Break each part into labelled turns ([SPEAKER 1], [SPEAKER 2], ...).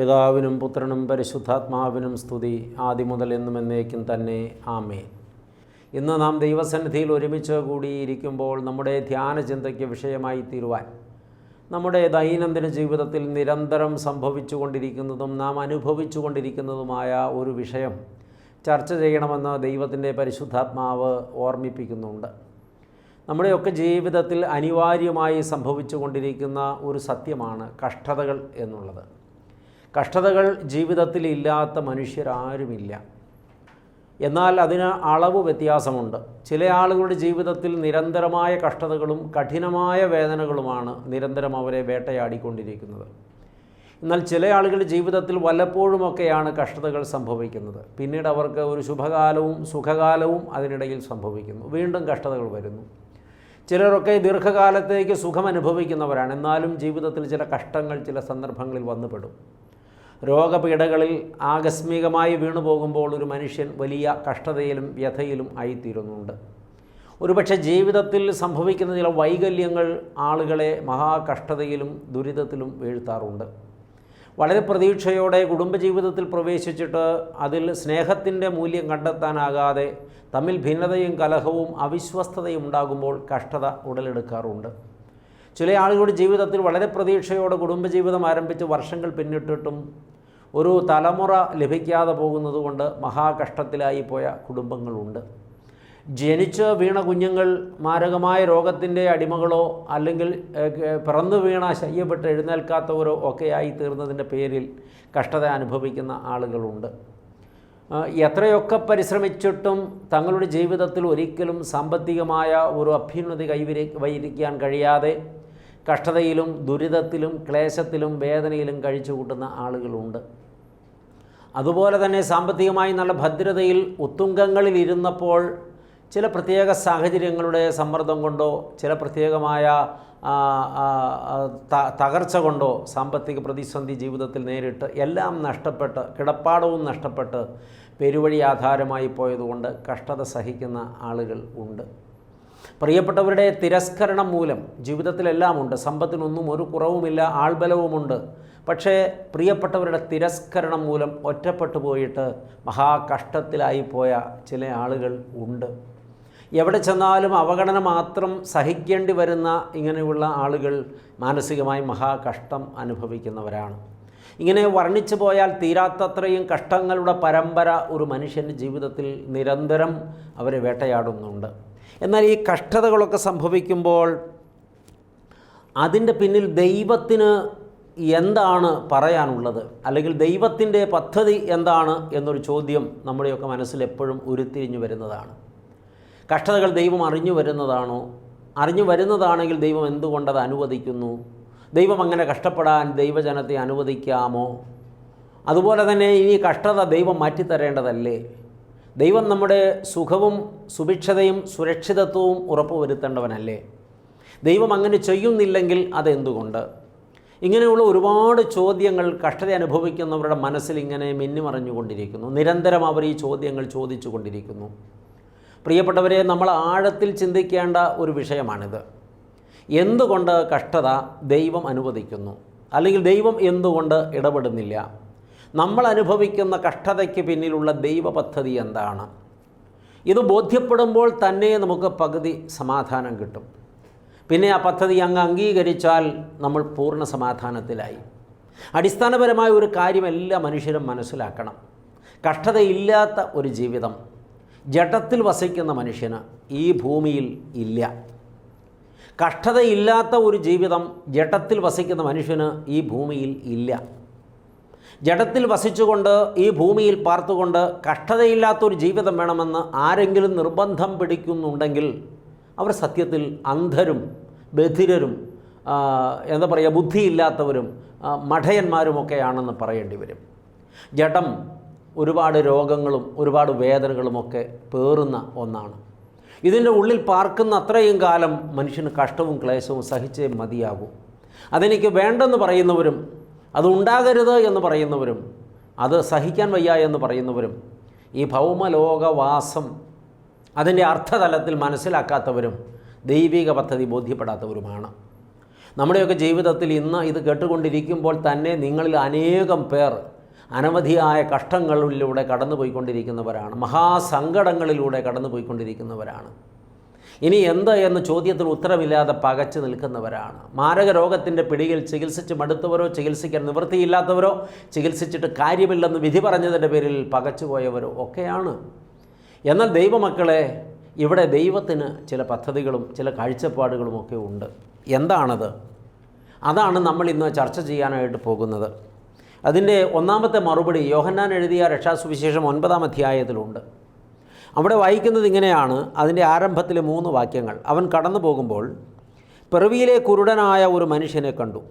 [SPEAKER 1] പിതാവിനും പുത്രനും പരിശുദ്ധാത്മാവിനും സ്തുതി. ആദ്യം മുതൽ എന്നും എന്നേക്കും തന്നെ ആമേ ഇന്ന് നാം ദൈവസന്നിധിയിൽ ഒരുമിച്ച് കൂടിയിരിക്കുമ്പോൾ നമ്മുടെ ധ്യാന ചിന്തയ്ക്ക് വിഷയമായി തീരുവാൻ നമ്മുടെ ദൈനംദിന ജീവിതത്തിൽ നിരന്തരം സംഭവിച്ചുകൊണ്ടിരിക്കുന്നതും നാം അനുഭവിച്ചുകൊണ്ടിരിക്കുന്നതുമായ ഒരു വിഷയം ചർച്ച ചെയ്യണമെന്ന് ദൈവത്തിന്റെ പരിശുദ്ധാത്മാവ് ഓർമ്മിപ്പിക്കുന്നുണ്ട്. നമ്മുടെയൊക്കെ ജീവിതത്തിൽ അനിവാര്യമായി സംഭവിച്ചുകൊണ്ടിരിക്കുന്ന ഒരു സത്യമാണ് കഷ്ടതകൾ എന്നുള്ളത്. കഷ്ടതകൾ ജീവിതത്തിൽ ഇല്ലാത്ത മനുഷ്യരാരുമില്ല. എന്നാൽ അതിന് അളവ് വ്യത്യാസമുണ്ട്. ചില ആളുകളുടെ ജീവിതത്തിൽ നിരന്തരമായ കഷ്ടതകളും കഠിനമായ വേദനകളുമാണ് നിരന്തരം അവരെ വേട്ടയാടിക്കൊണ്ടിരിക്കുന്നത്. എന്നാൽ ചില ആളുകളുടെ ജീവിതത്തിൽ വല്ലപ്പോഴുമൊക്കെയാണ് കഷ്ടതകൾ സംഭവിക്കുന്നത്. പിന്നീട് അവർക്ക് ഒരു ശുഭകാലവും സുഖകാലവും അതിനിടയിൽ സംഭവിക്കുന്നു. വീണ്ടും കഷ്ടതകൾ വരുന്നു. ചിലരൊക്കെ ദീർഘകാലത്തേക്ക് സുഖം അനുഭവിക്കുന്നവരാണ് എന്നാലും ജീവിതത്തിൽ ചില കഷ്ടങ്ങൾ ചില സന്ദർഭങ്ങളിൽ വന്നുപെടും. രോഗപീഠകളിൽ ആകസ്മികമായി വീണു പോകുമ്പോൾ ഒരു മനുഷ്യൻ വലിയ കഷ്ടതയിലും വ്യഥയിലും ആയിത്തീരുന്നുണ്ട്. ഒരുപക്ഷെ ജീവിതത്തിൽ സംഭവിക്കുന്ന ചില വൈകല്യങ്ങൾ ആളുകളെ മഹാകഷ്ടതയിലും ദുരിതത്തിലും വീഴ്ത്താറുണ്ട്. വളരെ പ്രതീക്ഷയോടെ കുടുംബജീവിതത്തിൽ പ്രവേശിച്ചിട്ട് അതിൽ സ്നേഹത്തിന്റെ മൂല്യം കണ്ടെത്താനാകാതെ തമ്മിൽ ഭിന്നതയും കലഹവും അവിശ്വസ്തതയും ഉണ്ടാകുമ്പോൾ കഷ്ടത ഉടലെടുക്കാറുണ്ട്. ചില ആളുകളുടെ ജീവിതത്തിൽ വളരെ പ്രതീക്ഷയോടെ കുടുംബജീവിതം ആരംഭിച്ച് വർഷങ്ങൾ പിന്നിട്ടിട്ടും ഒരു തലമുറ ലഭിക്കാതെ പോകുന്നതുകൊണ്ട് മഹാകഷ്ടത്തിലായി പോയ കുടുംബങ്ങളുണ്ട്. ജനിച്ച് വീണ കുഞ്ഞുങ്ങൾ മാരകമായ രോഗത്തിന്റെ അടിമകളോ അല്ലെങ്കിൽ പിറന്നു വീണ ശയ്യപ്പെട്ട് എഴുന്നേൽക്കാത്തവരോ ഒക്കെയായി തീർന്നതിന്റെ പേരിൽ കഷ്ടത അനുഭവിക്കുന്ന ആളുകളുണ്ട്. എത്രയൊക്കെ പരിശ്രമിച്ചിട്ടും തങ്ങളുടെ ജീവിതത്തിൽ ഒരിക്കലും സാമ്പത്തികമായ ഒരു അഭ്യുന്നതി കൈവരി വൈരിക്കാൻ കഴിയാതെ കഷ്ടതയിലും ദുരിതത്തിലും ക്ലേശത്തിലും വേദനയിലും കഴിച്ചു കൂട്ടുന്ന ആളുകളുണ്ട്. അതുപോലെ തന്നെ സാമ്പത്തികമായി നല്ല ഭദ്രതയിൽ ഉത്തുംഗങ്ങളിൽ ഇരുന്നപ്പോൾ ചില പ്രത്യേക സാഹചര്യങ്ങളുടെ സമ്മർദ്ദം കൊണ്ടോ ചില പ്രത്യേകമായ തകർച്ച കൊണ്ടോ സാമ്പത്തിക പ്രതിസന്ധി ജീവിതത്തിൽ നേരിട്ട് എല്ലാം നഷ്ടപ്പെട്ട് കിടപ്പാടവും നഷ്ടപ്പെട്ട് പെരുവഴി ആധാരമായി പോയതുകൊണ്ട് കഷ്ടത സഹിക്കുന്ന ആളുകൾ ഉണ്ട്. പ്രിയപ്പെട്ടവരുടെ തിരസ്കരണം മൂലം ജീവിതത്തിലെല്ലാം ഉണ്ട്. സമ്പത്തിനൊന്നും ഒരു കുറവുമില്ല ആൾബലവുമുണ്ട്. പക്ഷേ പ്രിയപ്പെട്ടവരുടെ തിരസ്കരണം മൂലം ഒറ്റപ്പെട്ടു പോയിട്ട് മഹാകഷ്ടത്തിലായി പോയ ചില ആളുകൾ ഉണ്ട്. എവിടെ ചെന്നാലും അവഗണന മാത്രം സഹിക്കേണ്ടി വരുന്ന ഇങ്ങനെയുള്ള ആളുകൾ മാനസികമായി മഹാകഷ്ടം അനുഭവിക്കുന്നവരാണ്. ഇങ്ങനെ വർണിച്ചു പോയാൽ തീരാത്തത്രയും കഷ്ടങ്ങളുടെ പരമ്പര ഒരു മനുഷ്യന്റെ ജീവിതത്തിൽ നിരന്തരം അവരെ വേട്ടയാടുന്നുണ്ട്. എന്നാൽ ഈ കഷ്ടതകളൊക്കെ സംഭവിക്കുമ്പോൾ അതിന്റെ പിന്നിൽ ദൈവത്തിന് എന്താണ് പറയാനുള്ളത്? അല്ലെങ്കിൽ ദൈവത്തിന്റെ പദ്ധതി എന്താണ് എന്നൊരു ചോദ്യം നമ്മുടെയൊക്കെ മനസ്സിൽ എപ്പോഴും ഉരുത്തിരിഞ്ഞു വരുന്നതാണ്. കഷ്ടതകൾ ദൈവം അറിഞ്ഞു വരുന്നതാണോ? അറിഞ്ഞു വരുന്നതാണെങ്കിൽ ദൈവം എന്തുകൊണ്ടത് അനുവദിക്കുന്നു? ദൈവം അങ്ങനെ കഷ്ടപ്പെടാൻ ദൈവജനത്തെ അനുവദിക്കാമോ? അതുപോലെ തന്നെ ഇനി കഷ്ടത ദൈവം മാറ്റിത്തരേണ്ടതല്ലേ? ദൈവം നമ്മുടെ സുഖവും സുഭിക്ഷതയും സുരക്ഷിതത്വവും ഉറപ്പുവരുത്തേണ്ടവനല്ലേ? ദൈവം അങ്ങനെ ചെയ്യുന്നില്ലെങ്കിൽ അതെന്തുകൊണ്ട്? ഇങ്ങനെയുള്ള ഒരുപാട് ചോദ്യങ്ങൾ കഷ്ടത അനുഭവിക്കുന്നവരുടെ മനസ്സിൽ ഇങ്ങനെ മിന്നിമറിഞ്ഞുകൊണ്ടിരിക്കുന്നു നിരന്തരം അവർ ഈ ചോദ്യങ്ങൾ ചോദിച്ചു കൊണ്ടിരിക്കുന്നു പ്രിയപ്പെട്ടവരെ നമ്മൾ ആഴത്തിൽ ചിന്തിക്കേണ്ട ഒരു വിഷയമാണിത്. എന്തുകൊണ്ട് കഷ്ടത ദൈവം അനുവദിക്കുന്നു? അല്ലെങ്കിൽ ദൈവം എന്തുകൊണ്ട് ഇടപെടുന്നില്ല? നമ്മൾ അനുഭവിക്കുന്ന കഷ്ടതയ്ക്ക് പിന്നിലുള്ള ദൈവ പദ്ധതി എന്താണ്? ഇത് ബോധ്യപ്പെടുമ്പോൾ തന്നെ നമുക്ക് പകുതി സമാധാനം കിട്ടും. പിന്നെ ആ പദ്ധതി അങ്ങ് അംഗീകരിച്ചാൽ നമ്മൾ പൂർണ സമാധാനത്തിലായി. അടിസ്ഥാനപരമായ ഒരു കാര്യം എല്ലാ മനുഷ്യരും മനസ്സിലാക്കണം. കഷ്ടതയില്ലാത്ത ഒരു ജീവിതം ജഡത്തിൽ വസിക്കുന്ന മനുഷ്യന് ഈ ഭൂമിയിൽ ഇല്ല. കഷ്ടതയില്ലാത്ത ഒരു ജീവിതം ജഡത്തിൽ വസിക്കുന്ന മനുഷ്യന് ഈ ഭൂമിയിൽ ഇല്ല. ജഡത്തിൽ വസിച്ചുകൊണ്ട് ഈ ഭൂമിയിൽ പാർത്തുകൊണ്ട് കഷ്ടതയില്ലാത്തൊരു ജീവിതം വേണമെന്ന് ആരെങ്കിലും നിർബന്ധം പിടിക്കുന്നുണ്ടെങ്കിൽ അവർ സത്യത്തിൽ അന്ധരും ബധിരരും എന്താ പറയുക ബുദ്ധിയില്ലാത്തവരും മഠയന്മാരുമൊക്കെയാണെന്ന് പറയേണ്ടി വരും. ജഡം ഒരുപാട് രോഗങ്ങളും ഒരുപാട് വേദനകളുമൊക്കെ പേറുന്ന ഒന്നാണ്. ഇതിന്റെ ഉള്ളിൽ പാർക്കുന്ന അത്രയും കാലം മനുഷ്യന് കഷ്ടവും ക്ലേശവും സഹിച്ചേ മതിയാകൂ. അതെനിക്ക് വേണ്ടെന്ന് പറയുന്നവരും അത് ഉണ്ടാകരുത് എന്ന് പറയുന്നവരും അത് സഹിക്കാൻ വയ്യ എന്ന് പറയുന്നവരും ഈ ഭൗമലോകവാസം അതിന്റെ അർത്ഥതലത്തിൽ മനസ്സിലാക്കാത്തവരും ദൈവിക പദ്ധതി ബോധ്യപ്പെടാത്തവരുമാണ്. നമ്മുടെയൊക്കെ ജീവിതത്തിൽ ഇന്ന് ഇത് കേട്ടുകൊണ്ടിരിക്കുമ്പോൾ തന്നെ നിങ്ങളിൽ അനേകം പേർ അനവധിയായ കഷ്ടങ്ങളിലൂടെ കടന്നുപോയിക്കൊണ്ടിരിക്കുന്നവരാണ് മഹാസങ്കടങ്ങളിലൂടെ കടന്നുപോയിക്കൊണ്ടിരിക്കുന്നവരാണ്. ഇനി എന്ത് എന്ന ചോദ്യത്തിന് ഉത്തരമില്ലാതെ പകച്ചു നിൽക്കുന്നവരാണ്. മാരക രോഗത്തിന്റെ പിടിയിൽ ചികിത്സിച്ച് മടുത്തവരോ ചികിത്സിക്കാൻ നിവൃത്തിയില്ലാത്തവരോ ചികിത്സിച്ചിട്ട് കാര്യമില്ലെന്ന് വിധി പറഞ്ഞതിന്റെ പേരിൽ പകച്ചുപോയവരോ ഒക്കെയാണ്. എന്നാൽ ദൈവമക്കളെ ഇവിടെ ദൈവത്തിന് ചില പദ്ധതികളും ചില കാഴ്ചപ്പാടുകളും ഒക്കെ ഉണ്ട്. എന്താണത്? അതാണ് നമ്മൾ ഇന്ന് ചർച്ച ചെയ്യാനായിട്ട് പോകുന്നത്. അതിന്റെ ഒന്നാമത്തെ മറുപടി യോഹന്നാൻ എഴുതിയ രക്ഷാസുവിശേഷം ഒൻപതാം അധ്യായത്തിലുണ്ട്. അവിടെ വായിക്കുന്നത് ഇങ്ങനെയാണ്. അതിന്റെ ആരംഭത്തിൽ മൂന്ന് വാക്യങ്ങൾ. അവൻ കടന്നു പോകുമ്പോൾ പിറവിയിലെ കുരുടനായ ഒരു മനുഷ്യനെ കണ്ടു.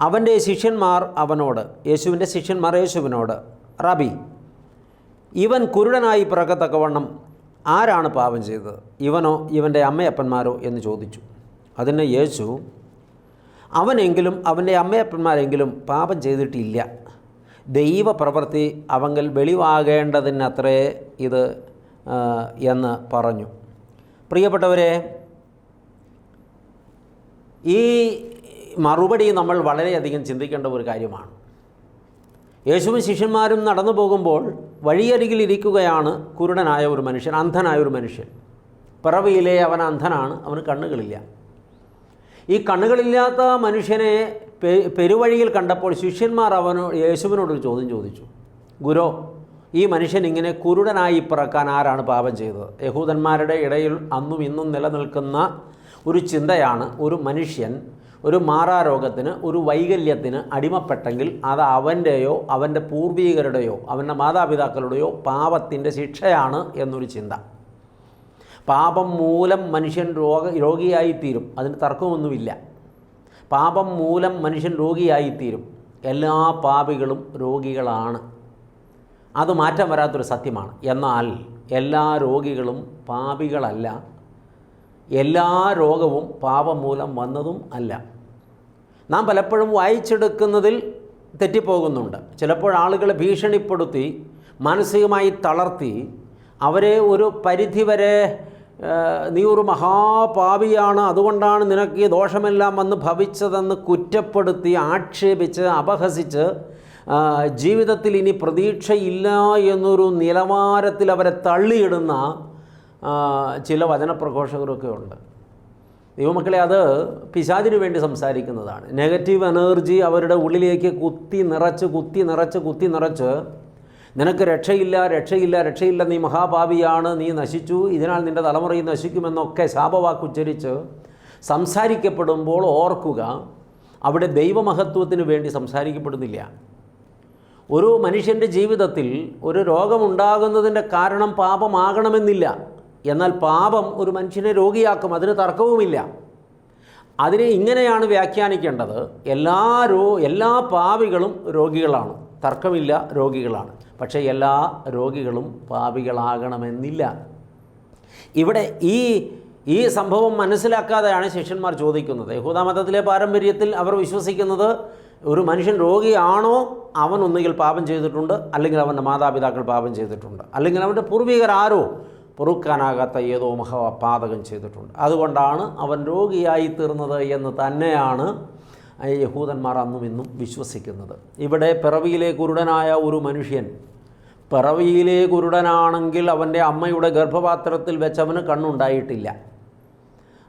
[SPEAKER 1] അവന്റെ ശിഷ്യന്മാർ അവനോട് യേശുവിന്റെ ശിഷ്യന്മാർ യേശുവിനോട് റബി ഇവൻ കുരുടനായി പിറക്കത്തക്കവണ്ണം ആരാണ് പാപം ചെയ്തത്? ഇവനോ ഇവന്റെ അമ്മയപ്പന്മാരോ? എന്ന് ചോദിച്ചു. അതിന് യേശു അവനെങ്കിലും അവന്റെ അമ്മയപ്പന്മാരെങ്കിലും പാപം ചെയ്തിട്ടില്ല. ദൈവപ്രവൃത്തി അവങ്കിൽ വെളിവാകേണ്ടതിനത്രേ ഇത് എന്ന് പറഞ്ഞു. പ്രിയപ്പെട്ടവരെ ഈ മറുപടി നമ്മൾ വളരെയധികം ചിന്തിക്കേണ്ട ഒരു കാര്യമാണ്. യേശുവും ശിഷ്യന്മാരും നടന്നു പോകുമ്പോൾ വഴിയരികിൽ ഇരിക്കുകയാണ് കുരുടനായ ഒരു മനുഷ്യൻ അന്ധനായ ഒരു മനുഷ്യൻ. പിറവിയിലെ അവൻ അന്ധനാണ് അവന് കണ്ണുകളില്ല. ഈ കണ്ണുകളില്ലാത്ത മനുഷ്യനെ പെരുവഴിയിൽ കണ്ടപ്പോൾ ശിഷ്യന്മാർ അവനോ യേശുവിനോടൊരു ചോദ്യം ചോദിച്ചു. ഗുരോ ഈ മനുഷ്യൻ ഇങ്ങനെ കുരുടനായി പിറക്കാൻ ആരാണ് പാപം ചെയ്തത്? യഹൂദന്മാരുടെ ഇടയിൽ അന്നും ഇന്നും നിലനിൽക്കുന്ന ഒരു ചിന്തയാണ് ഒരു മനുഷ്യൻ ഒരു മാറാരോഗത്തിന് ഒരു വൈകല്യത്തിന് അടിമപ്പെട്ടെങ്കിൽ അത് അവന്റെയോ അവന്റെ പൂർവീകരുടെയോ അവന്റെ മാതാപിതാക്കളുടെയോ പാപത്തിന്റെ ശിക്ഷയാണ് എന്നൊരു ചിന്ത. പാപം മൂലം മനുഷ്യൻ രോഗ രോഗിയായിത്തീരും. അതിന് തർക്കമൊന്നുമില്ല. പാപം മൂലം മനുഷ്യൻ രോഗിയായിത്തീരും. എല്ലാ പാപികളും രോഗികളാണ്. അത് മാറ്റം വരാത്തൊരു സത്യമാണ്. എന്നാൽ എല്ലാ രോഗികളും പാപികളല്ല. എല്ലാ രോഗവും പാപം മൂലം വന്നതും അല്ല. നാം പലപ്പോഴും വായിച്ചെടുക്കുന്നതിൽ തെറ്റിപ്പോകുന്നുണ്ട്. ചിലപ്പോൾ ആളുകളെ ഭീഷണിപ്പെടുത്തി മാനസികമായി തളർത്തി അവരെ ഒരു പരിധിവരെ നീ ഒരു മഹാപാപിയാണ്. അതുകൊണ്ടാണ് നിനക്ക് ഈ ദോഷമെല്ലാം വന്ന് ഭവിച്ചതെന്ന് കുറ്റപ്പെടുത്തി ആക്ഷേപിച്ച് അപഹസിച്ച് ജീവിതത്തിൽ ഇനി പ്രതീക്ഷയില്ല എന്നൊരു നിലവാരത്തിൽ അവരെ തള്ളിയിടുന്ന ചില വചനപ്രഘോഷകരൊക്കെ ഉണ്ട്. ദൈവമക്കളെ അത് പിശാചിന് വേണ്ടി സംസാരിക്കുന്നതാണ്. നെഗറ്റീവ് എനർജി അവരുടെ ഉള്ളിലേക്ക് കുത്തി നിറച്ച് കുത്തി നിറച്ച് കുത്തി നിറച്ച് നിനക്ക് രക്ഷയില്ല രക്ഷയില്ല രക്ഷയില്ല നീ മഹാപാപിയാണ് നീ നശിച്ചു. ഇതിനാൽ നിന്റെ തലമുറയിൽ നശിക്കുമെന്നൊക്കെ ശാപവാക്കുച്ചരിച്ച് സംസാരിക്കപ്പെടുമ്പോൾ ഓർക്കുക അവിടെ ദൈവമഹത്വത്തിന് വേണ്ടി സംസാരിക്കപ്പെടുന്നില്ല. ഒരു മനുഷ്യന്റെ ജീവിതത്തിൽ ഒരു രോഗമുണ്ടാകുന്നതിന്റെ കാരണം പാപമാകണമെന്നില്ല. എന്നാൽ പാപം ഒരു മനുഷ്യനെ രോഗിയാക്കും അതിന് തർക്കവുമില്ല. അതിനെ ഇങ്ങനെയാണ് വ്യാഖ്യാനിക്കേണ്ടത്. എല്ലാ രോ എല്ലാ പാവികളും രോഗികളാണ്. തർക്കമില്ല രോഗികളാണ്. പക്ഷേ എല്ലാ രോഗികളും പാപികളാകണമെന്നില്ല. ഇവിടെ ഈ ഈ സംഭവം മനസ്സിലാക്കാതെയാണ് ശിഷ്യന്മാർ ചോദിക്കുന്നത്. യഹൂദമതത്തിലെ പാരമ്പര്യത്തിൽ അവർ വിശ്വസിക്കുന്നത് ഒരു മനുഷ്യൻ രോഗിയാണോ? അവൻ ഒന്നുകിൽ പാപം ചെയ്തിട്ടുണ്ട് അല്ലെങ്കിൽ അവന്റെ മാതാപിതാക്കൾ പാപം ചെയ്തിട്ടുണ്ട്. അല്ലെങ്കിൽ അവന്റെ പൂർവികർ ആരോ? പൊറുക്കാനാകാത്ത ഏതോ മഹാപാതകം ചെയ്തിട്ടുണ്ട്. അതുകൊണ്ടാണ് അവൻ രോഗിയായി തീർന്നത് എന്ന് തന്നെയാണ് യഹൂദന്മാർ അന്നും ഇന്നും വിശ്വസിക്കുന്നത്. ഇവിടെ പിറവിയിലെ കുരുടനായ ഒരു മനുഷ്യൻ പിറവിയിലെ കുരുടനാണെങ്കിൽ അവന്റെ അമ്മയുടെ ഗർഭപാത്രത്തിൽ വെച്ചവന് കണ്ണുണ്ടായിട്ടില്ല.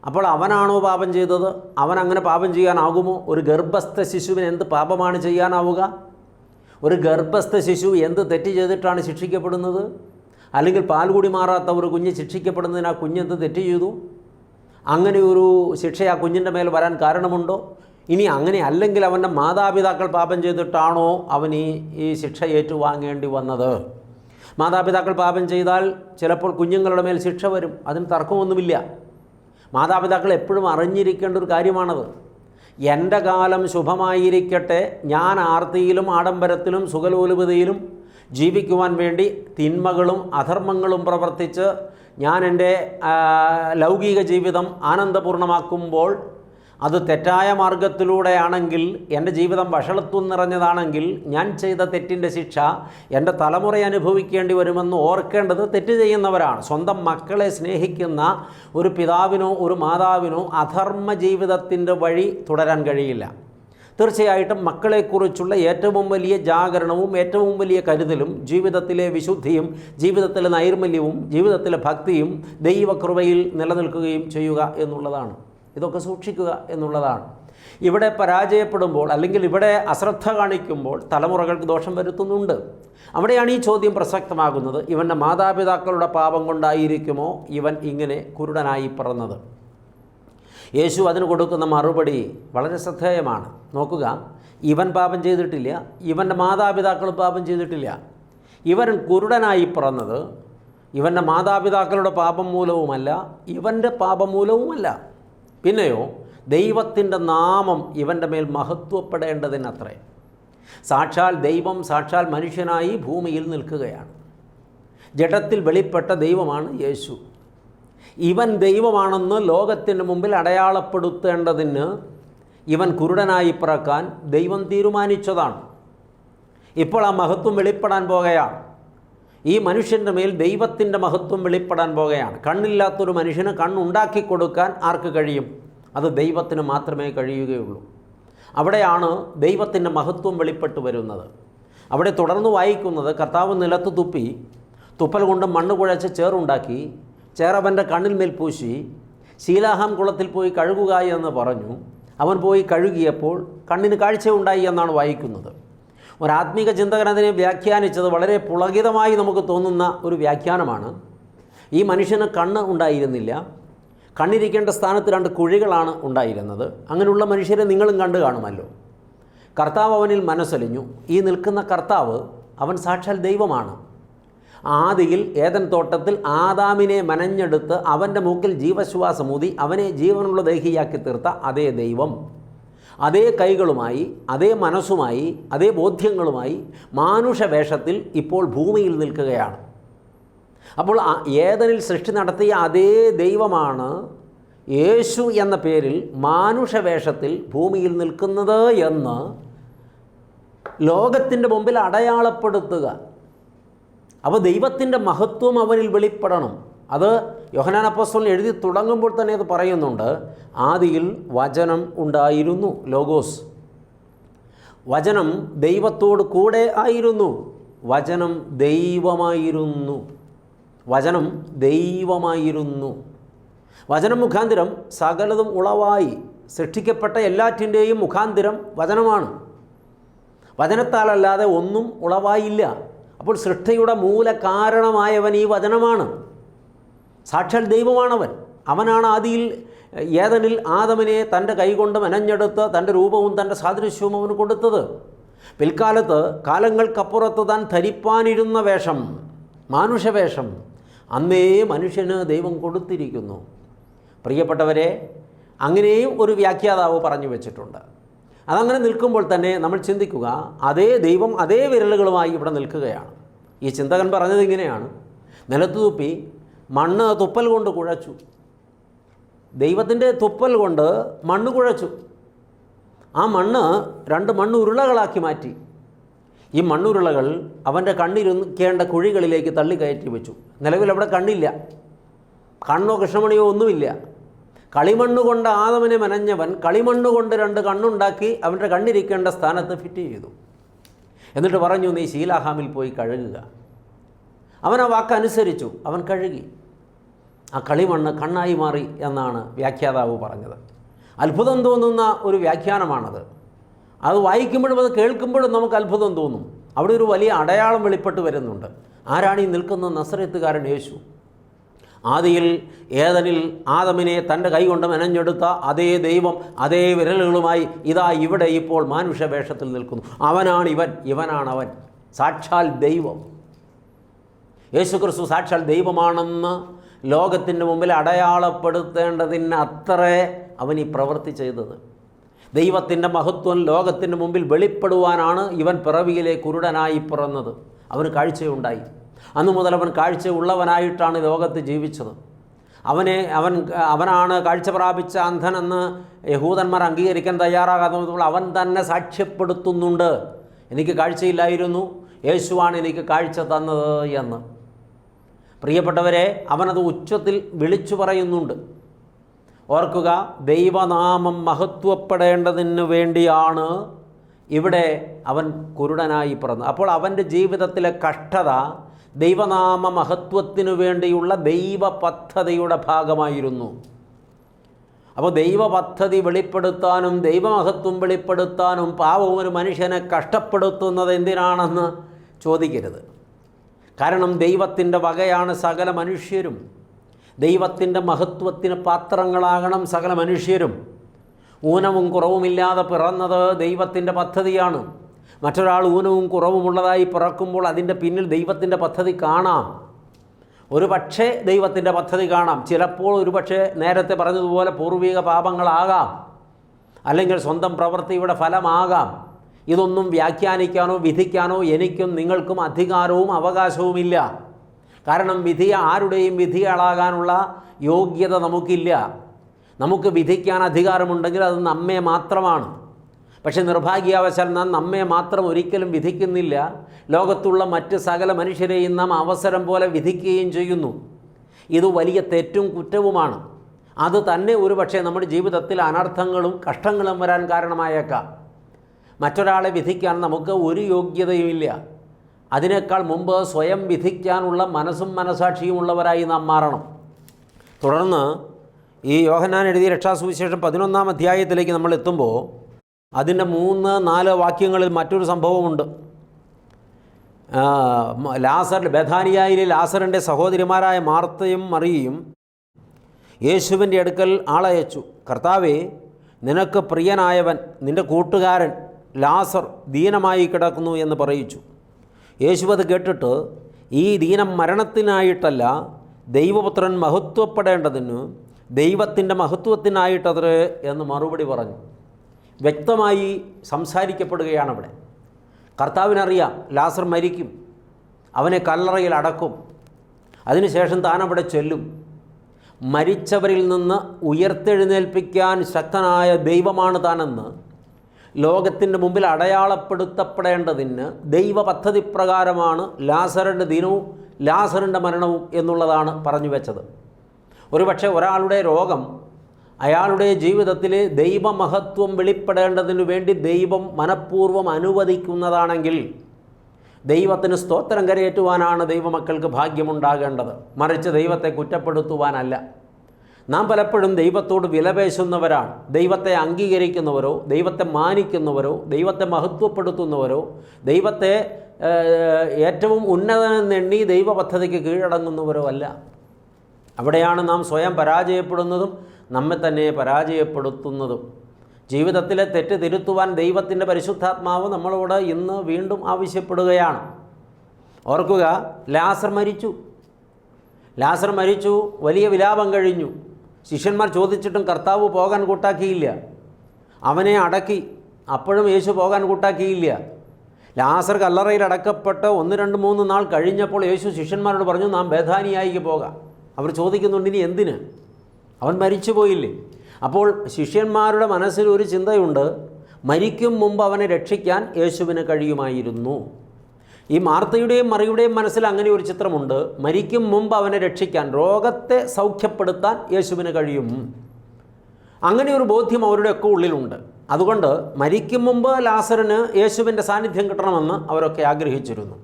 [SPEAKER 1] അപ്പോൾ അവനാണോ പാപം ചെയ്തത്? അവൻ അങ്ങനെ പാപം ചെയ്യാനാകുമോ? ഒരു ഗർഭസ്ഥ ശിശുവിന് എന്ത് പാപമാണ് ചെയ്യാനാവുക? ഒരു ഗർഭസ്ഥ ശിശു എന്ത് തെറ്റ് ചെയ്തിട്ടാണ് ശിക്ഷിക്കപ്പെടുന്നത്? അല്ലെങ്കിൽ പാൽ കൂടി മാറാത്ത ഒരു കുഞ്ഞ് ശിക്ഷിക്കപ്പെടുന്നതിന് ആ കുഞ്ഞെന്ത് തെറ്റ് ചെയ്തു? അങ്ങനെ ഒരു ശിക്ഷ ആ കുഞ്ഞിന്റെ മേൽ വരാൻ കാരണമുണ്ടോ? ഇനി അങ്ങനെ അല്ലെങ്കിൽ അവന്റെ മാതാപിതാക്കൾ പാപം ചെയ്തിട്ടാണോ അവൻ ഈ ഈ ശിക്ഷ ഏറ്റുവാങ്ങേണ്ടി വന്നത്? മാതാപിതാക്കൾ പാപം ചെയ്താൽ ചിലപ്പോൾ കുഞ്ഞുങ്ങളുടെ മേൽ ശിക്ഷ വരും അതിന് തർക്കമൊന്നുമില്ല. മാതാപിതാക്കൾ എപ്പോഴും അറിഞ്ഞിരിക്കേണ്ട ഒരു കാര്യമാണത്. എന്റെ കാലം ശുഭമായിരിക്കട്ടെ ഞാൻ ആർത്തിയിലും ആഡംബരത്തിലും സുഖലോലുപതയിലും ജീവിക്കുവാൻ വേണ്ടി തിന്മകളും അധർമ്മങ്ങളും പ്രവർത്തിച്ച് ഞാൻ എന്റെ ലൗകിക ജീവിതം ആനന്ദപൂർണമാക്കുമ്പോൾ അത് തെറ്റായ മാർഗത്തിലൂടെയാണെങ്കിൽ എന്റെ ജീവിതം വഷളത്വം നിറഞ്ഞതാണെങ്കിൽ ഞാൻ ചെയ്ത തെറ്റിന്റെ ശിക്ഷ എന്റെ തലമുറ അനുഭവിക്കേണ്ടി വരുമെന്ന് ഓർക്കേണ്ടത് തെറ്റ് ചെയ്യുന്നവരാണ്. സ്വന്തം മക്കളെ സ്നേഹിക്കുന്ന ഒരു പിതാവിനോ ഒരു മാതാവിനോ അധർമ്മ ജീവിതത്തിന്റെ വഴി തുടരാൻ കഴിയില്ല. തീർച്ചയായിട്ടും മക്കളെക്കുറിച്ചുള്ള ഏറ്റവും വലിയ ജാഗരണവും ഏറ്റവും വലിയ കരുതലും ജീവിതത്തിലെ വിശുദ്ധിയും ജീവിതത്തിലെ നൈർമല്യവും ജീവിതത്തിലെ ഭക്തിയും ദൈവകൃപയിൽ നിലനിൽക്കുകയും ചെയ്യുക എന്നുള്ളതാണ്. ഇതൊക്കെ സൂക്ഷിക്കുക എന്നുള്ളതാണ്. ഇവിടെ പരാജയപ്പെടുമ്പോൾ അല്ലെങ്കിൽ ഇവിടെ അശ്രദ്ധ കാണിക്കുമ്പോൾ തലമുറകൾക്ക് ദോഷം വരുത്തുന്നുണ്ട്. അവിടെയാണ് ഈ ചോദ്യം പ്രസക്തമാകുന്നത്. ഇവന്റെ മാതാപിതാക്കളുടെ പാപം കൊണ്ടായിരിക്കുമോ ഇവൻ ഇങ്ങനെ കുരുടനായി പിറന്നത്? യേശു അതിന് കൊടുക്കുന്ന മറുപടി വളരെ ശ്രദ്ധേയമാണ്. നോക്കുക ഇവൻ പാപം ചെയ്തിട്ടില്ല ഇവന്റെ മാതാപിതാക്കളും പാപം ചെയ്തിട്ടില്ല. ഇവൻ കുരുടനായി പിറന്നത് ഇവന്റെ മാതാപിതാക്കളുടെ പാപം മൂലവുമല്ല ഇവന്റെ പാപം മൂലവുമല്ല. പിന്നെയോ ദൈവത്തിന്റെ നാമം ഇവന്റെ മേൽ മഹത്വപ്പെടേണ്ടതിനത്രേ. സാക്ഷാൽ ദൈവം സാക്ഷാൽ മനുഷ്യനായി ഭൂമിയിൽ നിൽക്കുകയാണ്. ജഡത്തിൽ വെളിപ്പെട്ട ദൈവമാണ് യേശു. ഇവൻ ദൈവമാണെന്ന് ലോകത്തിന് മുമ്പിൽ അടയാളപ്പെടുത്തേണ്ടതിന് ഇവൻ കുരുടനായി പിറക്കാൻ ദൈവം തീരുമാനിച്ചതാണ്. ഇപ്പോൾ ആ മഹത്വം വെളിപ്പെടാൻ പോകുകയാണ്. ഈ മനുഷ്യന്റെ മേൽ ദൈവത്തിന്റെ മഹത്വം വെളിപ്പെടാൻ പോകുകയാണ് കണ്ണില്ലാത്തൊരു മനുഷ്യന് കണ്ണുണ്ടാക്കി കൊടുക്കാൻ ആർക്ക് കഴിയും? അത് ദൈവത്തിന് മാത്രമേ കഴിയുകയുള്ളൂ. അവിടെയാണ് ദൈവത്തിന്റെ മഹത്വം വെളിപ്പെട്ട് വരുന്നത്. അവിടെ തുടർന്ന് വായിക്കുന്നത് കർത്താവ് നിലത്ത് തുപ്പി തുപ്പൽ കൊണ്ട് മണ്ണ് കുഴച്ച് ചേറുണ്ടാക്കി ചേറവന്റെ കണ്ണിൽ മേൽ പൂശി ശീലാഹാം കുളത്തിൽ പോയി കഴുകുക എന്ന് പറഞ്ഞു. അവൻ പോയി കഴുകിയപ്പോൾ കണ്ണിന് കാഴ്ചയുണ്ടായി എന്നാണ് വായിക്കുന്നത്. ഒരാത്മീക ചിന്തകൻ അതിനെ വ്യാഖ്യാനിച്ചത് വളരെ പുളകിതമായി നമുക്ക് തോന്നുന്ന ഒരു വ്യാഖ്യാനമാണ്. ഈ മനുഷ്യന് കണ്ണ് ഉണ്ടായിരുന്നില്ല. കണ്ണിരിക്കേണ്ട സ്ഥാനത്ത് രണ്ട് കുഴികളാണ് ഉണ്ടായിരുന്നത്. അങ്ങനെയുള്ള മനുഷ്യരെ നിങ്ങളും കണ്ടു കാണുമല്ലോ. കർത്താവ് അവനിൽ മനസ്സലിഞ്ഞു. ഈ നിൽക്കുന്ന കർത്താവ് അവൻ സാക്ഷാൽ ദൈവമാണ്. ആദിയിൽ ഏതൻ തോട്ടത്തിൽ ആദാമിനെ മനഞ്ഞെടുത്ത് അവന്റെ മൂക്കിൽ ജീവശ്വാസമൂതി അവനെ ജീവനുള്ള ദേഹിയാക്കി തീർത്ത അതേ ദൈവം. അതേ കൈകളുമായി അതേ മനസ്സുമായി അതേ ബോധ്യങ്ങളുമായി മാനുഷവേഷത്തിൽ ഇപ്പോൾ ഭൂമിയിൽ നിൽക്കുകയാണ്. അപ്പോൾ ഏതനിൽ സൃഷ്ടി നടത്തിയ അതേ ദൈവമാണ് യേശു എന്ന പേരിൽ മാനുഷവേഷത്തിൽ ഭൂമിയിൽ നിൽക്കുന്നത് എന്ന് ലോകത്തിന്റെ മുമ്പിൽ അടയാളപ്പെടുത്തുക. അപ്പോൾ ദൈവത്തിന്റെ മഹത്വം അവനിൽ വെളിപ്പെടണം. അത് യോഹനാൻ അപ്പോസ്തലൻ എഴുതി തുടങ്ങുമ്പോൾ തന്നെ അത് പറയുന്നുണ്ട് ആദിയിൽ വചനം ഉണ്ടായിരുന്നു ലോഗോസ്. വചനം ദൈവത്തോട് കൂടെ ആയിരുന്നു. വചനം ദൈവമായിരുന്നു. വചനം ദൈവമായിരുന്നു. വചനം മുഖാന്തിരം സകലതും ഉളവായി. സൃഷ്ടിക്കപ്പെട്ട എല്ലാറ്റിന്റെയും മുഖാന്തിരം വചനമാണ്. വചനത്താലല്ലാതെ ഒന്നും ഉളവായില്ല. അപ്പോൾ സൃഷ്ടിയുടെ മൂല കാരണമായവൻ ഈ വചനമാണ്. സാക്ഷാൽ ദൈവമാണവൻ. അവനാണ് ആദിയിൽ ഏതനിൽ ആദമനെ തന്റെ കൈകൊണ്ട് മെനഞ്ഞെടുത്ത് തന്റെ രൂപവും തന്റെ സാദൃശ്യവും അവന് കൊടുത്തത്. പിൽക്കാലത്ത് കാലങ്ങൾക്കപ്പുറത്ത് താൻ ധരിപ്പാനിരുന്ന വേഷം മാനുഷവേഷം അന്നേ മനുഷ്യന് ദൈവം കൊടുത്തിരിക്കുന്നു. പ്രിയപ്പെട്ടവരെ അങ്ങനെയും ഒരു വ്യാഖ്യാതാവ് പറഞ്ഞു വെച്ചിട്ടുണ്ട്. അതങ്ങനെ നിൽക്കുമ്പോൾ തന്നെ നമ്മൾ ചിന്തിക്കുക അതേ ദൈവം അതേ വിരലുകളുമായി ഇവിടെ നിൽക്കുകയാണ്. ഈ ചിന്തകൻ പറഞ്ഞത് ഇങ്ങനെയാണ്. മണ്ണ് തുപ്പൽ കൊണ്ട് കുഴച്ചു. ദൈവത്തിന്റെ തുപ്പൽ കൊണ്ട് മണ്ണ് കുഴച്ചു. ആ മണ്ണ് രണ്ട് മണ്ണ് ഉരുളകളാക്കി മാറ്റി. ഈ മണ്ണുരുളകൾ അവന്റെ കണ്ണിരുക്കേണ്ട കുഴികളിലേക്ക് തള്ളി കയറ്റി വെച്ചു. നിലവിൽ അവിടെ കണ്ണില്ല. കണ്ണോ കൃഷ്ണമണിയോ ഒന്നുമില്ല. കളിമണ്ണ് കൊണ്ട് ആദവനെ മനഞ്ഞവൻ കളിമണ്ണ് കൊണ്ട് രണ്ട് കണ്ണുണ്ടാക്കി അവന്റെ കണ്ണിരിക്കേണ്ട സ്ഥാനത്ത് ഫിറ്റ് ചെയ്തു. എന്നിട്ട് പറഞ്ഞു നീ ശീലാഹാമിൽ പോയി കഴുകുക. അവൻ ആ വാക്കനുസരിച്ചു അവൻ കഴുകി. ആ കളിമണ്ണ് കണ്ണായി മാറി എന്നാണ് വ്യാഖ്യാതാവ് പറഞ്ഞത്. അത്ഭുതം തോന്നുന്ന ഒരു വ്യാഖ്യാനമാണത്. അത് വായിക്കുമ്പോഴും അത് കേൾക്കുമ്പോഴും നമുക്ക് അത്ഭുതം തോന്നും. അവിടെ ഒരു വലിയ അടയാളം വെളിപ്പെട്ട് വരുന്നുണ്ട്. ആരാണ് ഈ നിൽക്കുന്ന നസ്രത്തുകാരൻ യേശു? ആദിയിൽ ഏതനിൽ ആദമിനെ തന്റെ കൈകൊണ്ട് മെനഞ്ഞെടുത്ത അതേ ദൈവം അതേ വിരലുകളുമായി ഇതാ ഇവിടെ ഇപ്പോൾ മാനുഷ വേഷത്തിൽ നിൽക്കുന്നു. അവനാണ് ഇവൻ ഇവനാണ് അവൻ സാക്ഷാൽ ദൈവം. യേശുക്രിസ്തു സാക്ഷാൽ ദൈവമാണെന്ന് ലോകത്തിന്റെ മുമ്പിൽ അടയാളപ്പെടുത്തേണ്ടതിന് അത്രേ അവൻ ഈ പ്രവൃത്തി ചെയ്തത്. ദൈവത്തിന്റെ മഹത്വം ലോകത്തിന്റെ മുമ്പിൽ വെളിപ്പെടുവാനാണ് ഇവൻ പിറവിയിലെ കുരുടനായി പിറന്നത്. അവന് കാഴ്ചയുണ്ടായി. അന്നു മുതൽ അവൻ കാഴ്ച ഉള്ളവനായിട്ടാണ് ലോകത്ത് ജീവിച്ചത്. അവനെ അവൻ അവനാണ് കാഴ്ച പ്രാപിച്ച അന്ധനെന്ന് യഹൂദന്മാർ അംഗീകരിക്കാൻ തയ്യാറാകാത്തപ്പോൾ അവൻ തന്നെ സാക്ഷ്യപ്പെടുത്തുന്നുണ്ട്. എനിക്ക് കാഴ്ചയില്ലായിരുന്നു. യേശുവാണ് എനിക്ക് കാഴ്ച തന്നത് എന്ന്. പ്രിയപ്പെട്ടവരെ അവനത് ഉച്ചത്തിൽ വിളിച്ചു പറയുന്നുണ്ട്. ഓർക്കുക ദൈവനാമം മഹത്വപ്പെടേണ്ടതിന് വേണ്ടിയാണ് ഇവിടെ അവൻ കുരുടനായി പിറന്നത്. അപ്പോൾ അവന്റെ ജീവിതത്തിലെ കഷ്ടത ദൈവനാമ മഹത്വത്തിനു വേണ്ടിയുള്ള ദൈവ പദ്ധതിയുടെ ഭാഗമായിരുന്നു. അപ്പോൾ ദൈവ പദ്ധതി വെളിപ്പെടുത്താനും ദൈവമഹത്വം വെളിപ്പെടുത്താനും പാവം ഒരു മനുഷ്യനെ കഷ്ടപ്പെടുത്തുന്നത് എന്തിനാണെന്ന് ചോദിക്കരുത്. കാരണം ദൈവത്തിന്റെ വകയാണ് സകല മനുഷ്യരും. ദൈവത്തിന്റെ മഹത്വത്തിന് പാത്രങ്ങളാകണം സകല മനുഷ്യരും. ഊനവും കുറവുമില്ലാതെ പിറന്നത് ദൈവത്തിന്റെ പദ്ധതിയാണ്. മറ്റൊരാൾ ഊനവും കുറവുമുള്ളതായി പിറക്കുമ്പോൾ അതിന്റെ പിന്നിൽ ദൈവത്തിന്റെ പദ്ധതി കാണാം. ഒരു പക്ഷേ ദൈവത്തിന്റെ പദ്ധതി കാണാം. ചിലപ്പോൾ ഒരു പക്ഷേ നേരത്തെ പറഞ്ഞതുപോലെ പൂർവിക പാപങ്ങളാകാം. അല്ലെങ്കിൽ സ്വന്തം പ്രവൃത്തിയുടെ ഫലമാകാം. ഇതൊന്നും വ്യാഖ്യാനിക്കാനോ വിധിക്കാനോ എനിക്കും നിങ്ങൾക്കും അധികാരവും അവകാശവുമില്ല. കാരണം വിധി ആരുടെയും വിധികളാകാനുള്ള യോഗ്യത നമുക്കില്ല. നമുക്ക് വിധിക്കാൻ അധികാരമുണ്ടെങ്കിൽ അത് നമ്മെ മാത്രമാണ്. പക്ഷെ നിർഭാഗ്യാവശാൽ നാം നമ്മെ മാത്രം ഒരിക്കലും വിധിക്കുന്നില്ല. ലോകത്തുള്ള മറ്റ് സകല മനുഷ്യരെയും നാം അവസരം പോലെ വിധിക്കുകയും ചെയ്യുന്നു. ഇത് വലിയ തെറ്റും കുറ്റവുമാണ്. അത് തന്നെ ഒരുപക്ഷെ നമ്മുടെ ജീവിതത്തിൽ അനർത്ഥങ്ങളും കഷ്ടങ്ങളും വരാൻ കാരണമായേക്കാം. മറ്റൊരാളെ വിധിക്കാൻ നമുക്ക് ഒരു യോഗ്യതയുമില്ല. അതിനേക്കാൾ മുമ്പ് സ്വയം വിധിക്കാനുള്ള മനസ്സും മനസാക്ഷിയും ഉള്ളവരായി നാം മാറണം. തുടർന്ന് ഈ യോഹനാൻ എഴുതിയ രക്ഷാസുവിശേഷം പതിനൊന്നാം അധ്യായത്തിലേക്ക് നമ്മൾ എത്തുമ്പോൾ അതിന്റെ മൂന്ന് നാല് വാക്യങ്ങളിൽ മറ്റൊരു സംഭവമുണ്ട്. ലാസർ ബഥാനിയായിലെ ലാസറിന്റെ സഹോദരിമാരായ മാർത്തയും മറിയയും യേശുവിന്റെ അടുക്കൽ ആളയച്ചു. കർത്താവേ നിനക്ക് പ്രിയനായവൻ നിന്റെ കൂട്ടുകാരൻ ലാസർ ദീനമായി കിടക്കുന്നു എന്ന് പറയിച്ചു. യേശു അത് കേട്ടിട്ട് ഈ ദീനം മരണത്തിനായിട്ടല്ല ദൈവപുത്രൻ മഹത്വപ്പെടേണ്ടതിന് ദൈവത്തിന്റെ മഹത്വത്തിനായിട്ടത്രേ എന്ന് മറുപടി പറഞ്ഞു. വ്യക്തമായി സംസാരിക്കപ്പെടുകയാണ് അവിടെ കർത്താവിനറിയാം ലാസർ മരിക്കും അവനെ കല്ലറയിൽ അടക്കും അതിനുശേഷം താൻ അവിടെ ചെല്ലും. മരിച്ചവരിൽ നിന്ന് ഉയർത്തെഴുന്നേൽപ്പിക്കാൻ ശക്തനായ ദൈവമാണ് താനെന്ന് ലോകത്തിന്റെ മുമ്പിൽ അടയാളപ്പെടുത്തപ്പെടേണ്ടതിന് ദൈവ പദ്ധതി പ്രകാരമാണ് ലാസറിന്റെ ദിനവും ലാസറിന്റെ മരണവും എന്നുള്ളതാണ് പറഞ്ഞു വെച്ചത്. ഒരുപക്ഷെ ഒരാളുടെ രോഗം അയാളുടെ ജീവിതത്തിൽ ദൈവമഹത്വം വെളിപ്പെടേണ്ടതിനു വേണ്ടി ദൈവം മനഃപൂർവം അനുവദിക്കുന്നതാണെങ്കിൽ ദൈവത്തിന് സ്തോത്രം കരയേറ്റുവാനാണ് ദൈവമക്കൾക്ക് ഭാഗ്യമുണ്ടാകേണ്ടത്. മറിച്ച് ദൈവത്തെ കുറ്റപ്പെടുത്തുവാനല്ല. നാം പലപ്പോഴും ദൈവത്തോട് വിലപേശുന്നവരാണ് ദൈവത്തെ അംഗീകരിക്കുന്നവരോ ദൈവത്തെ മാനിക്കുന്നവരോ ദൈവത്തെ മഹത്വപ്പെടുത്തുന്നവരോ ദൈവത്തെ ഏറ്റവും ഉന്നതനെന്നെണ്ണി ദൈവ പദ്ധതിക്ക് കീഴടങ്ങുന്നവരോ അല്ല. അവിടെയാണ് നാം സ്വയം പരാജയപ്പെടുന്നതും നമ്മെ തന്നെ പരാജയപ്പെടുത്തുന്നതും. ജീവിതത്തിലെ തെറ്റ് തിരുത്തുവാൻ ദൈവത്തിന്റെ പരിശുദ്ധാത്മാവ് നമ്മളോട് ഇന്ന് വീണ്ടും ആവശ്യപ്പെടുകയാണ്. ഓർക്കുക ലാസർ മരിച്ചു. ലാസർ മരിച്ചു വലിയ വിലാപം കഴിഞ്ഞു. ശിഷ്യന്മാർ ചോദിച്ചിട്ടും കർത്താവ് പോകാൻ കൂട്ടാക്കിയില്ല. അവനെ അടക്കി അപ്പോഴും യേശു പോകാൻ കൂട്ടാക്കിയില്ല. ലാസർ കല്ലറയിൽ അടക്കപ്പെട്ട് ഒന്ന് രണ്ട് മൂന്ന് നാൾ കഴിഞ്ഞപ്പോൾ യേശു ശിഷ്യന്മാരോട് പറഞ്ഞു നാം ബേധാനിയായിക്ക് പോകാം. അവർ ചോദിക്കുന്നുണ്ട് ഇനി എന്തിന്? അവൻ മരിച്ചു പോയില്ലേ അപ്പോൾ ശിഷ്യന്മാരുടെ മനസ്സിൽ ഒരു ചിന്തയുണ്ട് മരിക്കും മുമ്പ് അവനെ രക്ഷിക്കാൻ യേശുവിന് കഴിയുമായിരുന്നു. ഈ മാർത്തയുടെയും മറിയുടെയും മനസ്സിൽ അങ്ങനെ ഒരു ചിത്രമുണ്ട്. മരിക്കും മുമ്പ് അവനെ രക്ഷിക്കാൻ രോഗത്തെ സൗഖ്യപ്പെടുത്താൻ യേശുവിന് കഴിയും. അങ്ങനെ ഒരു ബോധ്യം അവരുടെയൊക്കെ ഉള്ളിലുണ്ട്. അതുകൊണ്ട് മരിക്കും മുമ്പ് ലാസറിന് യേശുവിന്റെ സാന്നിധ്യം കിട്ടണമെന്ന് അവരൊക്കെ ആഗ്രഹിച്ചിരുന്നു.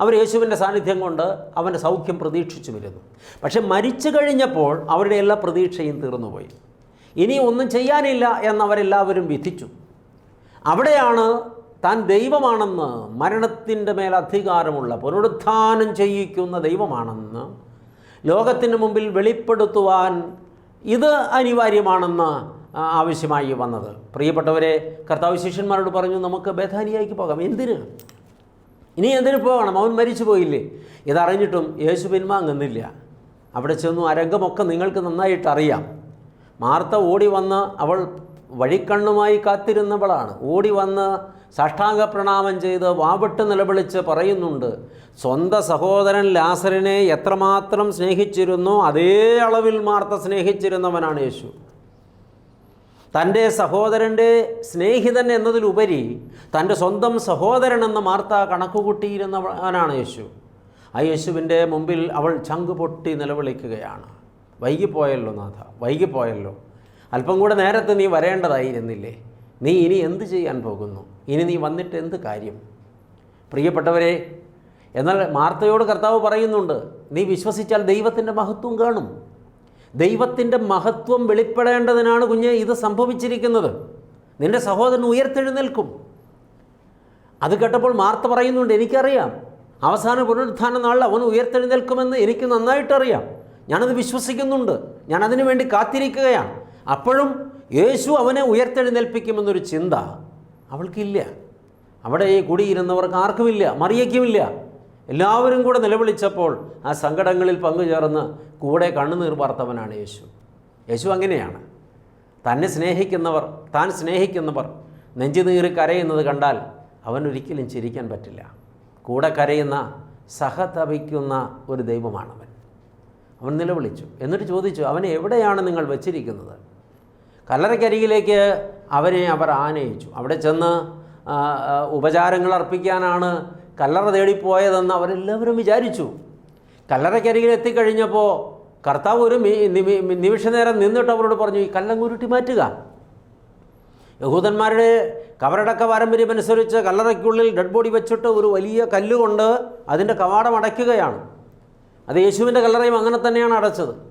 [SPEAKER 1] അവർ യേശുവിന്റെ സാന്നിധ്യം കൊണ്ട് അവന്റെ സൗഖ്യം പ്രതീക്ഷിച്ചു വരുന്നു പക്ഷെ മരിച്ചു കഴിഞ്ഞപ്പോൾ അവരുടെ എല്ലാ പ്രതീക്ഷയും തീർന്നുപോയി. ഇനി ഒന്നും ചെയ്യാനില്ല എന്നവരെല്ലാവരും വിധിച്ചു. അവിടെയാണ് താൻ ദൈവമാണെന്ന് മരണത്തിന്റെ മേൽ അധികാരമുള്ള പുനരുത്ഥാനം ചെയ്യിക്കുന്ന ദൈവമാണെന്ന് ലോകത്തിന് മുമ്പിൽ വെളിപ്പെടുത്തുവാൻ ഇത് അനിവാര്യമാണെന്ന് ആവശ്യമായി വന്നത്. പ്രിയപ്പെട്ടവരെ കർത്താവ് ശിഷ്യന്മാരോട് പറഞ്ഞു നമുക്ക് ബഥാനിയായിക്ക് പോകാം. എന്തിന്? ഇനി എന്തിനു പോകണം? അവൻ മരിച്ചു പോയില്ലേ? ഇതറിഞ്ഞിട്ടും യേശു പിന്മാങ്ങുന്നില്ല അവിടെ ചെന്നു ആ രംഗമൊക്കെ നിങ്ങൾക്ക് നന്നായിട്ട് അറിയാം. മാർത്ത ഓടി വന്ന് അവൾ വഴിക്കണ്ണുമായി കാത്തിരുന്നവളാണ്. ഓടി വന്ന് സാഷ്ടാംഗ പ്രണാമം ചെയ്ത് വാവിട്ട് നിലവിളിച്ച് പറയുന്നുണ്ട് സ്വന്തം സഹോദരൻ ലാസറിനെ എത്രമാത്രം സ്നേഹിച്ചിരുന്നു അതേ അളവിൽ മാർത്ത സ്നേഹിച്ചിരുന്നവനാണ് യേശു. തന്റെ സഹോദരന്റെ സ്നേഹിതൻ എന്നതിലുപരി തന്റെ സ്വന്തം സഹോദരൻ എന്ന മാർത്ത കണക്കുകൂട്ടിയിരുന്നവനാണ് യേശു. ആ യേശുവിന്റെ മുമ്പിൽ അവൾ ചങ്ക് പൊട്ടി നിലവിളിക്കുകയാണ്. വൈകിപ്പോയല്ലോ നാഥ വൈകിപ്പോയല്ലോ. അല്പം കൂടെ നേരത്തെ നീ വരേണ്ടതായിരുന്നില്ലേ നീ ഇനി എന്ത് ചെയ്യാൻ പോകുന്നു? ഇനി നീ വന്നിട്ട് എന്ത് കാര്യം? പ്രിയപ്പെട്ടവരെ എന്നാൽ മാർത്തയോട് കർത്താവ് പറയുന്നുണ്ട് നീ വിശ്വസിച്ചാൽ ദൈവത്തിന്റെ മഹത്വം കാണും. ദൈവത്തിന്റെ മഹത്വം വെളിപ്പെടേണ്ടതിനാണ് കുഞ്ഞ് ഇത് സംഭവിച്ചിരിക്കുന്നത്. നിന്റെ സഹോദരൻ ഉയർത്തെഴുന്നേൽക്കും. അത് കേട്ടപ്പോൾ മാർത്ത പറയുന്നുണ്ട് എനിക്കറിയാം. അവസാന പുനരുത്ഥാന നാളിൽ അവൻ ഉയർത്തെഴുന്നേൽക്കുമെന്ന് എനിക്ക് നന്നായിട്ടറിയാം. ഞാനത് വിശ്വസിക്കുന്നുണ്ട്. ഞാനതിനു വേണ്ടി കാത്തിരിക്കുകയാണ്. അപ്പോഴും യേശു അവനെ ഉയർത്തെഴുന്നേൽപ്പിക്കുമെന്നൊരു ചിന്ത അവൾക്കില്ല. അവിടെ ഈ കുടിയിരുന്നവർക്ക് ആർക്കുമില്ല? മറിയയ്ക്കുമില്ല. എല്ലാവരും കൂടെ നിലവിളിച്ചപ്പോൾ ആ സങ്കടങ്ങളിൽ പങ്കുചേർന്ന് കൂടെ കണ്ണുനീർ പാർത്തവനാണ് യേശു. യേശു അങ്ങനെയാണ്. തന്നെ സ്നേഹിക്കുന്നവർ താൻ സ്നേഹിക്കുന്നവർ നെഞ്ചുനീറി കരയുന്നത് കണ്ടാൽ അവനൊരിക്കലും ചിരിക്കാൻ പറ്റില്ല. കൂടെ കരയുന്ന സഹതപിക്കുന്ന ഒരു ദൈവമാണവൻ. അവൻ നിലവിളിച്ചു. എന്നിട്ട് ചോദിച്ചു അവനെ എവിടെയാണ് നിങ്ങൾ വച്ചിരിക്കുന്നത്? കല്ലറയ്ക്കരികിലേക്ക് അവനെ അവർ ആനയിച്ചു. അവിടെ ചെന്ന് ഉപചാരങ്ങൾ അർപ്പിക്കാനാണ് കല്ലറ തേടിപ്പോയതെന്ന് അവരെല്ലാവരും വിചാരിച്ചു. കല്ലറയ്ക്കരികിൽ എത്തിക്കഴിഞ്ഞപ്പോൾ കർത്താവ് ഒരു നിമിഷ നേരം നിന്നിട്ട് അവരോട് പറഞ്ഞു ഈ കല്ലങ്ങുരുട്ടി മാറ്റുക. യഹൂദന്മാരുടെ കവറടക്ക പാരമ്പര്യം അനുസരിച്ച് കല്ലറയ്ക്കുള്ളിൽ ഡെഡ് ബോഡി വെച്ചിട്ട് ഒരു വലിയ കല്ലുകൊണ്ട് അതിന്റെ കവാടം അടയ്ക്കുകയാണ്. അത് യേശുവിന്റെ കല്ലറയും അങ്ങനെ തന്നെയാണ് അടച്ചത്.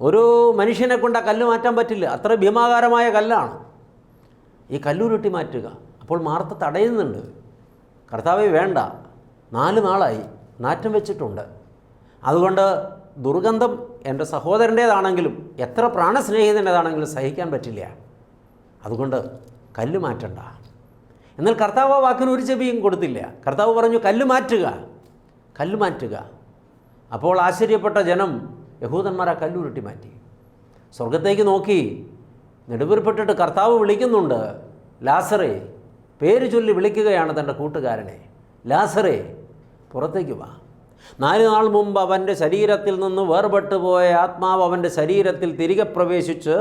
[SPEAKER 1] ഒരു മനുഷ്യനെ കൊണ്ട് ആ കല്ല് മാറ്റാൻ പറ്റില്ല. അത്ര ഭീമാകാരമായ കല്ലാണ്. ഈ കല്ലുരുട്ടി മാറ്റുക. അപ്പോൾ മാർത്ത തടയുന്നുണ്ട്. കർത്താവെ വേണ്ട. നാല് നാളായി. നാറ്റം വെച്ചിട്ടുണ്ട്. അതുകൊണ്ട് ദുർഗന്ധം എന്റെ സഹോദരന്റേതാണെങ്കിലും എത്ര പ്രാണസ്നേഹിതന്റേതാണെങ്കിലും സഹിക്കാൻ പറ്റില്ല. അതുകൊണ്ട് കല്ല് മാറ്റണ്ട. എന്നാൽ കർത്താവ് വാക്കിന് ഒരു ചെവിയും കൊടുത്തില്ല. കർത്താവ് പറഞ്ഞു കല്ല് മാറ്റുക. കല്ല് മാറ്റുക. അപ്പോൾ ആശ്ചര്യപ്പെട്ട ജനം യഹൂദന്മാർ ആ കല്ലുരുട്ടി മാറ്റി. സ്വർഗത്തേക്ക് നോക്കി നെടുവീർപ്പെട്ടിട്ട് കർത്താവ് വിളിക്കുന്നുണ്ട് ലാസറേ പേര് ചൊല്ലി വിളിക്കുകയാണ് തന്റെ കൂട്ടുകാരനെ. ലാസറേ പുറത്തേക്ക് വാ. നാല് നാൾ മുമ്പ് അവന്റെ ശരീരത്തിൽ നിന്ന് വേർപെട്ടു പോയ ആത്മാവ് അവന്റെ ശരീരത്തിൽ തിരികെ പ്രവേശിച്ച്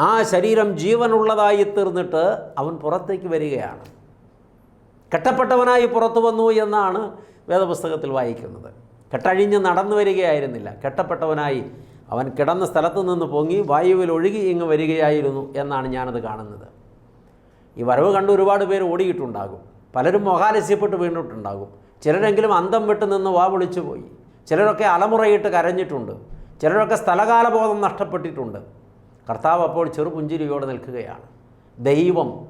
[SPEAKER 1] ആ ശരീരം ജീവനുള്ളതായി തീർന്നിട്ട് അവൻ പുറത്തേക്ക് വരികയാണ്. കെട്ടപ്പെട്ടവനായി പുറത്തു വന്നു എന്നാണ് വേദപുസ്തകത്തിൽ വായിക്കുന്നത്. കെട്ടഴിഞ്ഞ് നടന്നു വരികയായിരുന്നില്ല. കെട്ടപ്പെട്ടവനായി അവൻ കിടന്ന സ്ഥലത്തു നിന്ന് പൊങ്ങി വായുവിൽ ഒഴുകി ഇങ്ങ് വരികയായിരുന്നു എന്നാണ് ഞാനത് കാണുന്നത്. ഈ വരവ് കണ്ട് ഒരുപാട് പേര് ഓടിയിട്ടുണ്ടാകും. പലരും മൊഹാലസ്യപ്പെട്ട് വീണിട്ടുണ്ടാകും. ചിലരെങ്കിലും അന്തം വിട്ട് നിന്ന് വാ വിളിച്ചു പോയി. ചിലരൊക്കെ അലമുറയിട്ട് കരഞ്ഞിട്ടുണ്ട്. ചിലരൊക്കെ സ്ഥലകാലബോധം നഷ്ടപ്പെട്ടിട്ടുണ്ട്. കർത്താവ് അപ്പോൾ ചെറുപുഞ്ചിരിയോടെ നിൽക്കുകയാണ്. ദൈവം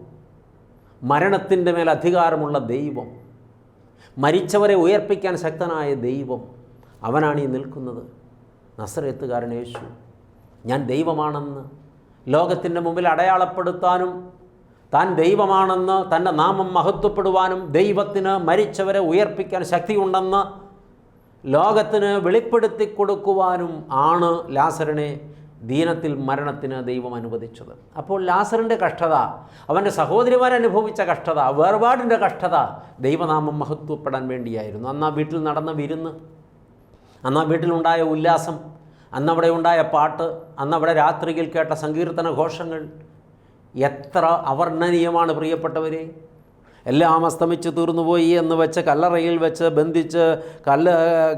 [SPEAKER 1] മരണത്തിന്റെ മേൽ അധികാരമുള്ള ദൈവം. മരിച്ചവരെ ഉയർപ്പിക്കാൻ ശക്തനായ ദൈവം അവനാണ് ഈ നിൽക്കുന്നത്. നസറെത്തുകാരൻ യേശു ഞാൻ ദൈവമാണെന്ന് ലോകത്തിന്റെ മുമ്പിൽ അടയാളപ്പെടുത്താനും താൻ ദൈവമാണെന്ന് തന്റെ നാമം മഹത്വപ്പെടുവാനും ദൈവത്തിന് മരിച്ചവരെ ഉയർപ്പിക്കാൻ ശക്തിയുണ്ടെന്ന് ലോകത്തിന് വെളിപ്പെടുത്തി കൊടുക്കുവാനും ആണ് ലാസറിനെ ദീനത്തിൽ മരണത്തിന് ദൈവം അനുവദിച്ചത്. അപ്പോൾ ലാസറിന്റെ കഷ്ടത അവന്റെ സഹോദരിമാരനുഭവിച്ച കഷ്ടത വേർപാടിന്റെ കഷ്ടത ദൈവനാമം മഹത്വപ്പെടാൻ വേണ്ടിയായിരുന്നു. അന്ന് ആ വീട്ടിൽ നടന്ന വിരുന്ന് അന്ന് ആ വീട്ടിലുണ്ടായ ഉല്ലാസം അന്നവിടെ ഉണ്ടായ പാട്ട് അന്നവിടെ രാത്രിയിൽ കേട്ട സങ്കീർത്തന ഘോഷങ്ങൾ എത്ര അവർണനീയമാണ് പ്രിയപ്പെട്ടവരെ. എല്ലാം അസ്തമിച്ച് തീർന്നുപോയി എന്ന് വെച്ച് കല്ലറയിൽ വെച്ച് ബന്ധിച്ച് കല്ല്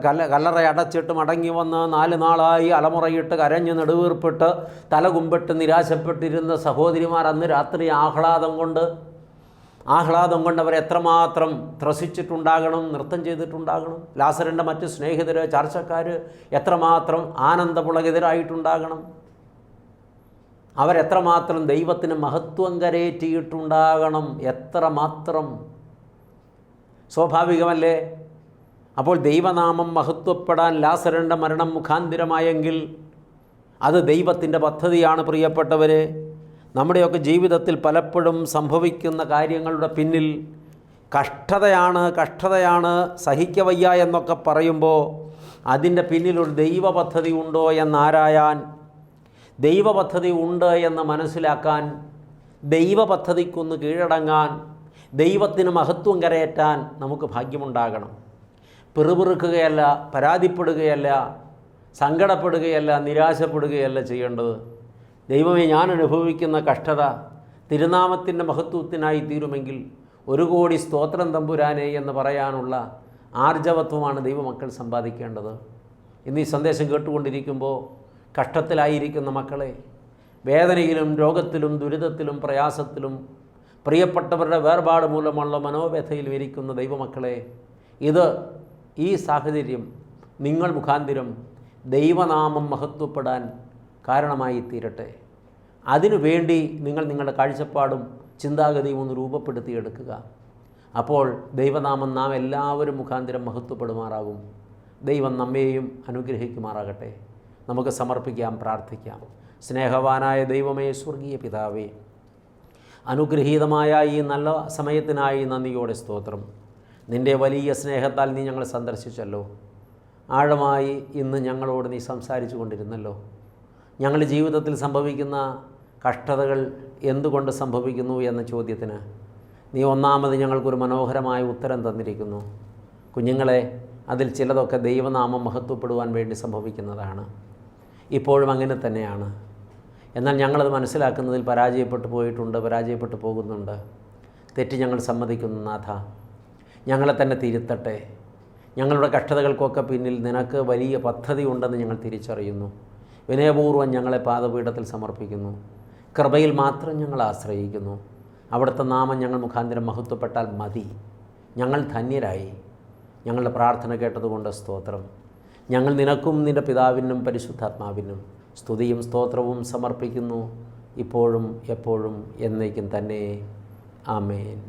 [SPEAKER 1] കല്ല കല്ലറ അടച്ചിട്ട് മടങ്ങി വന്ന് നാല് നാളായി അലമുറയിട്ട് കരഞ്ഞ് നെടുവീർപ്പിട്ട് തലകുമ്പിട്ട് നിരാശപ്പെട്ടിരുന്ന സഹോദരിമാർ അന്ന് രാത്രി ആഹ്ലാദം കൊണ്ട് ആഹ്ലാദം കൊണ്ട് അവർ എത്രമാത്രം ത്രസിച്ചിട്ടുണ്ടാകണം നൃത്തം ചെയ്തിട്ടുണ്ടാകണം ലാസറിന്റെ മറ്റ് സ്നേഹിതർ ചർച്ചക്കാർ എത്രമാത്രം ആനന്ദപുളകിതരായിട്ടുണ്ടാകണം. അവരെത്രമാത്രം ദൈവത്തിന് മഹത്വം കരേറ്റിയിട്ടുണ്ടാകണം? എത്രമാത്രം? സ്വാഭാവികമല്ലേ? അപ്പോൾ ദൈവനാമം മഹത്വപ്പെടാൻ ലാസരന്റെ മരണം മുഖാന്തിരമായെങ്കിൽ അത് ദൈവത്തിന്റെ പദ്ധതിയാണ് പ്രിയപ്പെട്ടവർ നമ്മുടെയൊക്കെ ജീവിതത്തിൽ പലപ്പോഴും സംഭവിക്കുന്ന കാര്യങ്ങളുടെ പിന്നിൽ കഷ്ടതയാണ് കഷ്ടതയാണ് സഹിക്കവയ്യ എന്നൊക്കെ പറയുമ്പോൾ അതിന്റെ പിന്നിലൊരു ദൈവ പദ്ധതി ഉണ്ടോ എന്നാരായാൻ ദൈവ പദ്ധതി ഉണ്ട് എന്ന് മനസ്സിലാക്കാൻ ദൈവ പദ്ധതിക്കൊന്ന് കീഴടങ്ങാൻ ദൈവത്തിന് മഹത്വം കരയേറ്റാൻ നമുക്ക് ഭാഗ്യമുണ്ടാകണം. പിറുപിറുക്കുകയല്ല പരാതിപ്പെടുകയല്ല സങ്കടപ്പെടുകയല്ല നിരാശപ്പെടുകയല്ല ചെയ്യേണ്ടത്. ദൈവമേ ഞാൻ അനുഭവിക്കുന്ന കഷ്ടത തിരുനാമത്തിന്റെ മഹത്വത്തിനായി തീരുമെങ്കിൽ ഒരു കോടി സ്തോത്രം തമ്പുരാനെ എന്ന് പറയാനുള്ള ആർജവത്വമാണ് ദൈവമക്കൾ സമ്പാദിക്കേണ്ടത്. ഇന്ന് ഈ സന്ദേശം കേട്ടുകൊണ്ടിരിക്കുമ്പോൾ കഷ്ടത്തിലായിരിക്കുന്ന മക്കളെ വേദനയിലും രോഗത്തിലും ദുരിതത്തിലും പ്രയാസത്തിലും പ്രിയപ്പെട്ടവരുടെ വേർപാട് മൂലമുള്ള മനോവ്യഥയിലും ഇരിക്കുന്ന ദൈവമക്കളെ ഇത് ഈ സാഹചര്യം നിങ്ങൾ മുഖാന്തിരം ദൈവനാമം മഹത്വപ്പെടാൻ കാരണമായി തീരട്ടെ അതിനുവേണ്ടി നിങ്ങൾ നിങ്ങളുടെ കാഴ്ചപ്പാടും ചിന്താഗതിയും ഒന്ന് രൂപപ്പെടുത്തിയെടുക്കുക. അപ്പോൾ ദൈവനാമം നാം എല്ലാവരും മുഖാന്തിരം മഹത്വപ്പെടുമാറാകും. ദൈവം നമ്മെയും അനുഗ്രഹിക്കുമാറാകട്ടെ. നമുക്ക് സമർപ്പിക്കാം പ്രാർത്ഥിക്കാം. സ്നേഹവാനായ ദൈവമേ സ്വർഗീയ പിതാവേ അനുഗ്രഹീതമായ ഈ നല്ല സമയത്തിനായി നന്ദിയോടെ സ്തോത്രം. നിന്റെ വലിയ സ്നേഹത്താൽ നീ ഞങ്ങളെ സന്ദർശിച്ചല്ലോ. ആഴമായി ഇന്ന് ഞങ്ങളോട് നീ സംസാരിച്ചു കൊണ്ടിരുന്നല്ലോ. ഞങ്ങളുടെ ജീവിതത്തിൽ സംഭവിക്കുന്ന കഷ്ടതകൾ എന്തുകൊണ്ട് സംഭവിക്കുന്നു എന്ന ചോദ്യത്തിന് നീ ഒന്നാമത് ഞങ്ങൾക്കൊരു മനോഹരമായ ഉത്തരം തന്നിരിക്കുന്നു. കുഞ്ഞുങ്ങളെ അതിൽ ചിലതൊക്കെ ദൈവനാമം മഹത്വപ്പെടുവാൻ വേണ്ടി സംഭവിക്കുന്നതാണ്. ഇപ്പോഴും അങ്ങനെ തന്നെയാണ്. എന്നാൽ ഞങ്ങളത് മനസ്സിലാക്കുന്നതിൽ പരാജയപ്പെട്ടു പോയിട്ടുണ്ട് പരാജയപ്പെട്ടു പോകുന്നുണ്ട്. തെറ്റ് ഞങ്ങൾ സമ്മതിക്കുന്നു നാഥ. ഞങ്ങളെ തന്നെ തിരുത്തട്ടെ. ഞങ്ങളുടെ കഷ്ടതകൾക്കൊക്കെ പിന്നിൽ നിനക്ക് വലിയ പദ്ധതി ഉണ്ടെന്ന് ഞങ്ങൾ തിരിച്ചറിയുന്നു. വിനയപൂർവം ഞങ്ങളെ പാദപീഠത്തിൽ സമർപ്പിക്കുന്നു. കൃപയിൽ മാത്രം ഞങ്ങൾ ആശ്രയിക്കുന്നു. അവിടുത്തെ നാമം ഞങ്ങൾ മുഖാന്തരം മഹത്വപ്പെട്ടാൽ മതി. ഞങ്ങൾ ധന്യരായി. ഞങ്ങളുടെ പ്രാർത്ഥന കേട്ടതുകൊണ്ട് സ്തോത്രം. ഞങ്ങൾ നിനക്കും നിന്റെ പിതാവിനും പരിശുദ്ധാത്മാവിനും സ്തുതിയും സ്തോത്രവും സമർപ്പിക്കുന്നു. ഇപ്പോഴും എപ്പോഴും എന്നേക്കും തന്നെ. ആമേൻ.